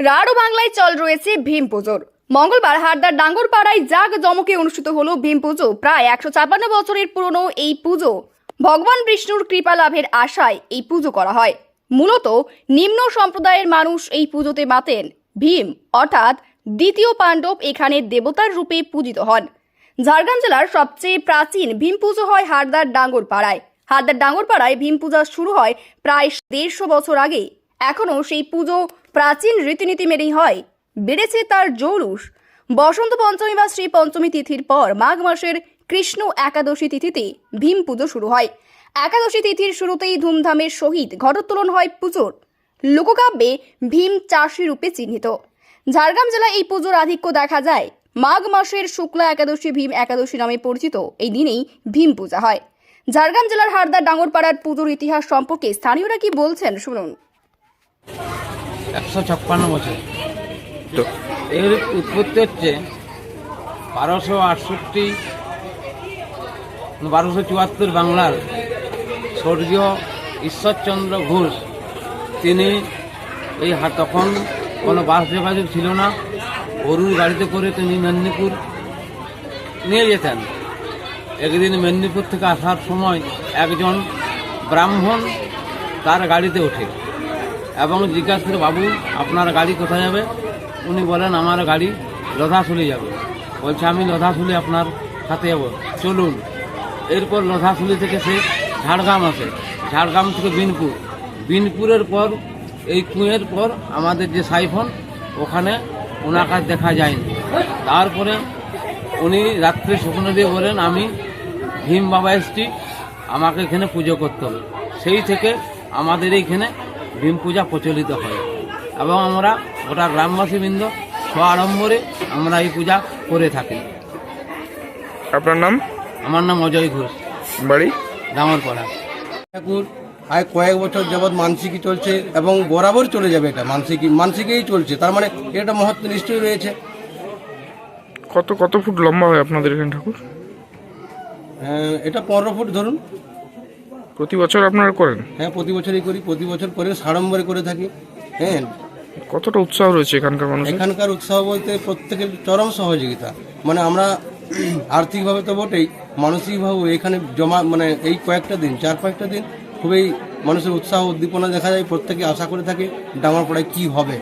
রাঢ় বাংলায় চল রয়েছে ভীম পুজোর। মঙ্গলবার হারদার ডাঙ্গরপাড়ায় জাগ জমকে অনুষ্ঠিত হলো ভীম পুজো। প্রায় একশো ছাপান্ন বছরের পুরনো এই পুজো। ভগবান বিষ্ণুর কৃপা লাভের আশায় এই পুজো করা হয়। মূলত নিম্ন সম্প্রদায়ের মানুষ এই পুজোতে মাতেন ভীম, অর্থাৎ দ্বিতীয় পাণ্ডব এখানে দেবতার রূপে পূজিত হন। ঝাড়গ্রাম জেলার সবচেয়ে প্রাচীন ভীম পুজো হয় হারদার ডাঙ্গরপাড়ায়। হারদার ডাঙ্গরপাড়ায় ভীম পূজা শুরু হয় প্রায় দেড়শো বছর আগে। এখনও সেই পুজো প্রাচীন রীতিনীতি মেনেই হয়। বেড়েছে তার জৌলুস। বসন্ত পঞ্চমী বা শ্রী পঞ্চমী তিথির পর মাঘ মাসের কৃষ্ণ একাদশী তিথিতে ভীম পুজো শুরু হয়। একাদশী তিথির শুরুতেই ধুমধামের সহিত ঘটোত্তোলন হয় পুজোর। লোককাব্যে ভীম চাষি রূপে চিহ্নিত। ঝাড়গ্রাম জেলায় এই পুজোর আধিক্য দেখা যায়। মাঘ মাসের শুক্লা একাদশী ভীম একাদশী নামে পরিচিত এই দিনেই ভীম পূজা হয়। ঝাড়গ্রাম জেলার হারদা ডাঙ্গরপাড়ার পুজোর ইতিহাস সম্পর্কে স্থানীয়রা কি বলছেন শুনুন। একশো ছাপ্পান্ন বছর। তো এর উৎপত্তি হচ্ছে বারোশো আটষট্টি বারোশো চুয়াত্তর বাংলার স্বর্গীয় ঈশ্বরচন্দ্র ঘোষ। তিনি এই তখন কোনো বাস যোগাযোগ ছিল না। গরুর গাড়িতে করে তিনি মেদিনীপুর নিয়ে যেতেন। একদিন মেদিনীপুর থেকে আসার সময় একজন ব্রাহ্মণ তার গাড়িতে ওঠে। এবং জিজ্ঞাসা করে বাবু, আপনার গাড়ি কোথায় যাবে? উনি বলেন, আমার গাড়ি লধাশুলি যাবে। বলছে, আমি লধাশুলি আপনার সাথে যাব। চলুন। এরপর লধাশুলি থেকে সে ঝাড়গ্রাম আসে। ঝাড়গ্রাম থেকে বিনপুর। বিনপুরের পর, এই কুঁয়ের পর আমাদের যে সাইফন, ওখানে ওনার আর দেখা যায়নি। তারপরে উনি রাত্রে স্বপ্ন দিয়ে বলেন, আমি ভীম বাবা এসছি, আমাকে এখানে পুজো করতে হবে। সেই থেকে আমাদের এইখানে ভীম পূজা প্রচলিত হয়। এবং আমরা গোটা গ্রামবাসীবৃন্দ স্ব আড়ম্বরে আমরা এই পূজা করে থাকি। আপনার নাম? আমার নাম অজয় ঘোষ। বাড়ি? ডাঙরপাড়া। ঠাকুর আয় কয়েক বছর যাবৎ মানসিকই চলছে এবং বরাবর চলে যাবে এটা মানসিকই মানসিকেই চলছে। তার মানে এটা মহত্ব নিশ্চয়ই রয়েছে। কত কত ফুট লম্বা হয় আপনাদের এখানে ঠাকুর? আহ, এটা পনেরো ফুট ধরুন। প্রতি বছর আপনারা করেন? হ্যাঁ প্রতি বছরই করি প্রতি বছর করে সাড়ম্বরে করে থাকি হ্যাঁ। কতটা উৎসাহ রয়েছে এখানকার মানুষের? এখানকার উৎসাহ বলতে প্রত্যেকের চরম সহযোগিতা। মানে আমরা আর্থিকভাবে তো বটেই মানসিকভাবেও এখানে জমা মানে এই কয়েকটা দিন চার পাঁচটা দিন খুবই মানুষের উৎসাহ উদ্দীপনা দেখা যায় প্রত্যেকে আশা করে থাকে ডাঙর পড়ায় কী হবে।